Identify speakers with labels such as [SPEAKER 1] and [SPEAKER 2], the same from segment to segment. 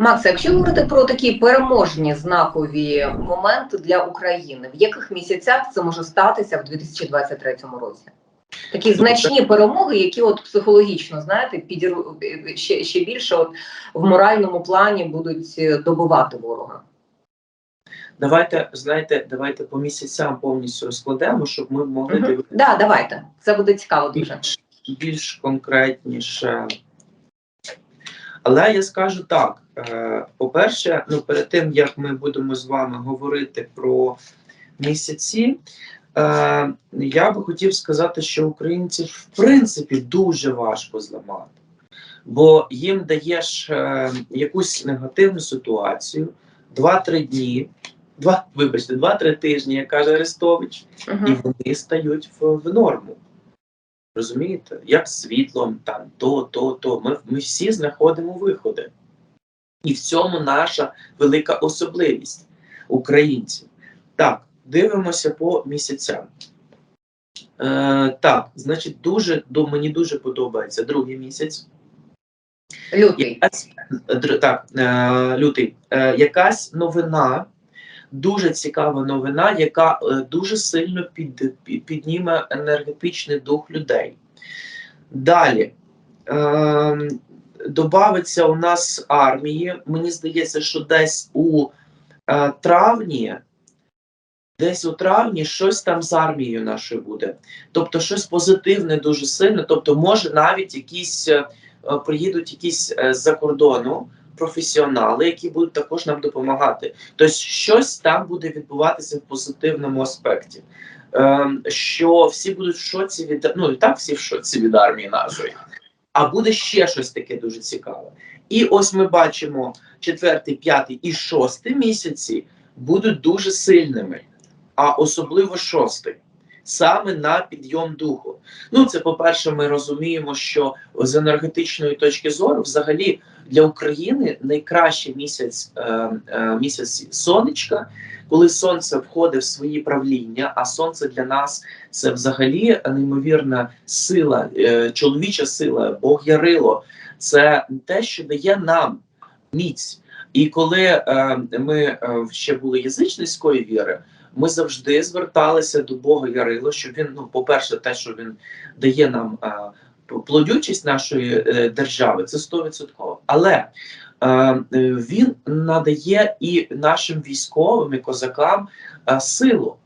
[SPEAKER 1] Макс, якщо говорити про такі переможні знакові моменти для України, в яких місяцях це може статися в 2023 році? Такі значні перемоги, які от психологічно знаєте, підіру ще, ще більше от в моральному плані будуть е, добивати ворога.
[SPEAKER 2] Давайте, знаєте, давайте по місяцям повністю розкладемо, щоб ми могли дивитися
[SPEAKER 1] Да, давайте. Це буде цікаво дуже.
[SPEAKER 2] більш, більш конкретніше. Але я скажу так: е, по-перше, ну перед тим як ми будемо з вами говорити про місяці, е, я би хотів сказати, що українців в принципі дуже важко зламати, бо їм даєш е, якусь негативну ситуацію 2-3 дні. Два, вибачте, два-три тижні, як каже Арестович, і вони стають в, в норму. Розумієте? Як з світлом, там то, то, то. Ми, ми всі знаходимо виходи. І в цьому наша велика особливість українців. Так, дивимося по місяцям. Е, так, значить, дуже, до, мені дуже подобається другий місяць.
[SPEAKER 1] Лютий.
[SPEAKER 2] Якась, так, е, лютий. Е, якась новина, дуже цікава новина, яка е, дуже сильно під, під, підніме енергетичний дух людей. Далі. Е, у нас армії. Мені здається, що десь у е, травні. Десь у травні щось там з армією нашою буде. Тобто щось позитивне дуже сильно. Тобто, може навіть якісь е, приїдуть якісь е, з-за кордону професіонали, які будуть також нам допомагати. Тобто, щось там буде відбуватися в позитивному аспекті. Ем, що всі будуть в шоці від ну і так всі в шоці від армії нашої. А буде ще щось таке дуже цікаве. І ось ми бачимо четвертий, п'ятий і шостий місяці будуть дуже сильними, а особливо шостий. Саме на підйом духу. Ну, це по-перше, ми розуміємо, що з енергетичної точки зору, взагалі, для України найкращий місяць е, е, місяць сонечка, коли сонце входить в свої правління, а сонце для нас це взагалі неймовірна сила, е, чоловіча сила, Бог Ярило. Це те, що дає нам міць. І коли ми ще були язичницької віри, ми завжди зверталися до Бога Ярило, щоб він, ну, по-перше, те, що він дає нам е, плодючість нашої держави, це 100%. Але е, він надає і нашим військовим і козакам е, силу.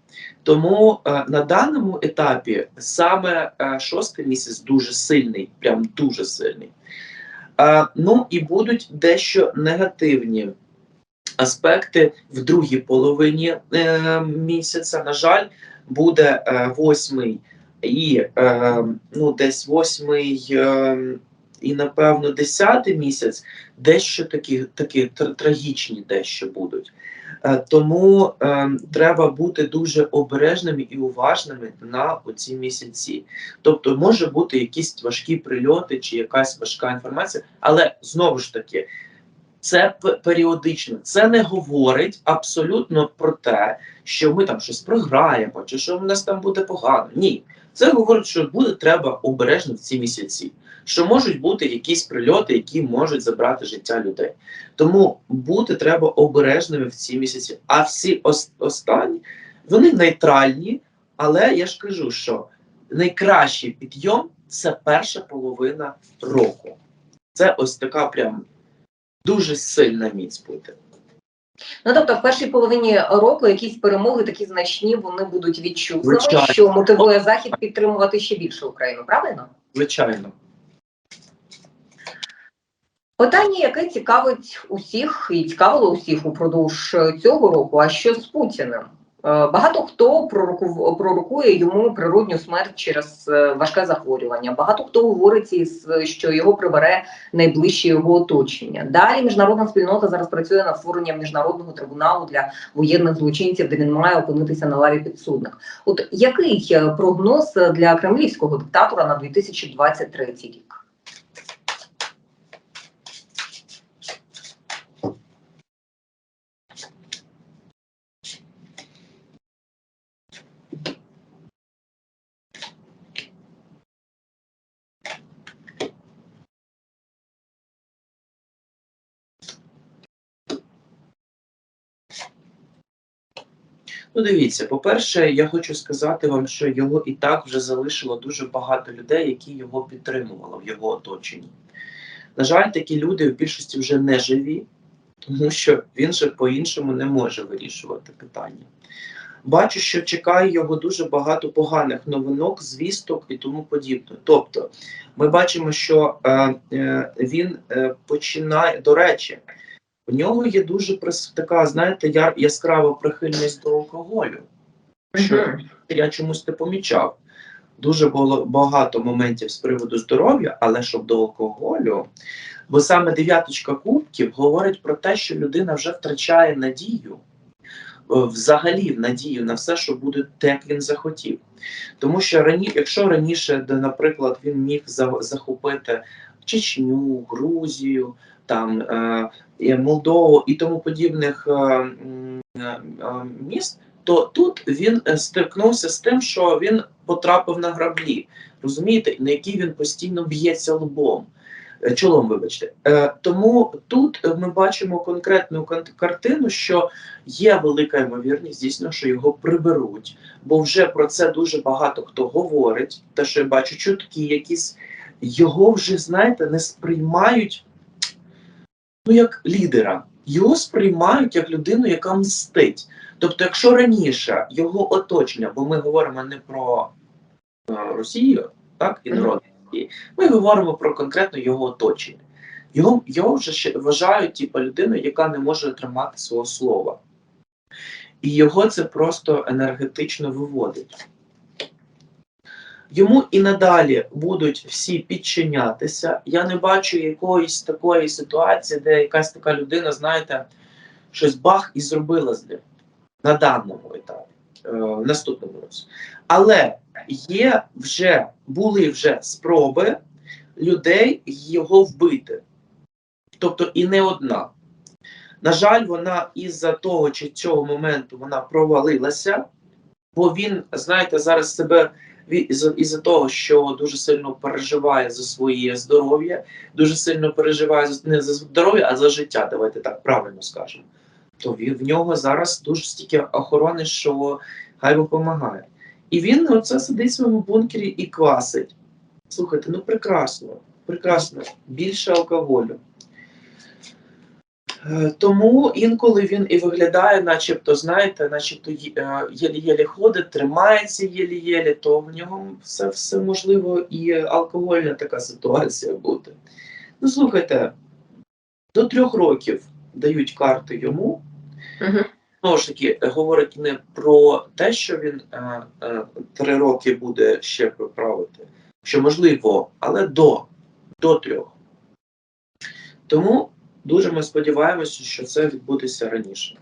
[SPEAKER 2] Тому е, на даному етапі саме е, шостий місяць дуже сильний, прям дуже сильний. Е, ну і будуть дещо негативні аспекти в другій половині е, місяця. На жаль, буде е, восьмий і е, ну, десь восьмий е, і, напевно, десятий місяць дещо такі, такі трагічні дещо будуть. Е, Тому е, треба бути дуже обережними і уважними на оці місяці. Тобто, може бути якісь важкі прильоти чи якась важка інформація, але знову ж таки, це періодично. Це не говорить абсолютно про те, що ми там щось програємо, чи що в нас там буде погано. Ні, це говорить, що буде треба обережно в ці місяці. Що можуть бути якісь прильоти, які можуть забрати життя людей. Тому бути треба обережними в ці місяці. А всі останні вони нейтральні, але я ж кажу, що найкращий підйом це перша половина року. Це ось така прям дуже сильна міць буде.
[SPEAKER 1] Ну тобто, в першій половині року якісь перемоги такі значні вони будуть відчутними,
[SPEAKER 2] Звичайно.
[SPEAKER 1] що мотивує захід підтримувати ще більше Україну. Правильно?
[SPEAKER 2] Звичайно.
[SPEAKER 1] Питання, яке цікавить усіх і цікавило усіх упродовж цього року. А що з Путіним? Е, Багато хто пророку- пророкує йому природню смерть через е, важке захворювання. Багато хто говорить, що його прибере найближче його оточення. Далі міжнародна спільнота зараз працює над створенням міжнародного трибуналу для воєнних злочинців, де він має опинитися на лаві підсудних. От який е, прогноз для кремлівського диктатора на 2023 рік?
[SPEAKER 2] Ну, дивіться, по-перше, я хочу сказати вам, що його і так вже залишило дуже багато людей, які його підтримували в його оточенні. На жаль, такі люди в більшості вже не живі, тому що він же по-іншому не може вирішувати питання. Бачу, що чекає його дуже багато поганих новинок, звісток і тому подібне. Тобто, ми бачимо, що е, е, він е, починає, до речі, у нього є дуже така, знаєте, яр- яскрава прихильність до алкоголю. Що я чомусь не помічав. Дуже було багато моментів з приводу здоров'я, але щоб до алкоголю. Бо саме дев'яточка кубків говорить про те, що людина вже втрачає надію, е, взагалі надію на все, що буде те, як він захотів. Тому що рані, якщо раніше, де, наприклад, він міг захопити Чечню, Грузію, там е, Молдову і тому подібних е, е, міст, то тут він стикнувся з тим, що він потрапив на граблі, розумієте, на які він постійно б'ється лбом. Чолом, вибачте, тому тут ми бачимо конкретну картину, що є велика ймовірність, дійсно, що його приберуть, бо вже про це дуже багато хто говорить. Те, що я бачу, чутки якісь його вже, знаєте, не сприймають ну, як лідера. Його сприймають як людину, яка мстить. Тобто, якщо раніше його оточення, бо ми говоримо не про е, Росію, так, і народ Росії, ми говоримо про конкретно його оточення. Його, його вже вважають типу, людиною, яка не може тримати свого слова. І його це просто енергетично виводить. Йому і надалі будуть всі підчинятися. Я не бачу якоїсь такої ситуації, де якась така людина, знаєте, щось бах і зробила з ним на даному етапі, е, в наступному році. Але є вже були вже спроби людей його вбити. Тобто і не одна. На жаль, вона із-за того чи цього моменту вона провалилася, бо він, знаєте, зараз себе із-за із-за того, що дуже сильно переживає за своє здоров'я, дуже сильно переживає за- не за здоров'я, а за життя. Давайте так правильно скажемо. То в нього зараз дуже стільки охорони, що хай допомагає. І він оце сидить в своєму бункері і квасить. Слухайте, ну прекрасно, прекрасно. Більше алкоголю. Е, Тому інколи він і виглядає, начебто, знаєте, начебто е, єлі-єлі ходить, тримається єлі-єлі, то в нього все, все можливо і алкогольна така ситуація буде. Ну, слухайте, до трьох років дають карти йому.
[SPEAKER 1] Мгм.
[SPEAKER 2] Знову ж таки, говорить не про те, що він е, е, три роки буде ще правити, що можливо, але до, до трьох. Тому дуже ми сподіваємося, що це відбудеться раніше.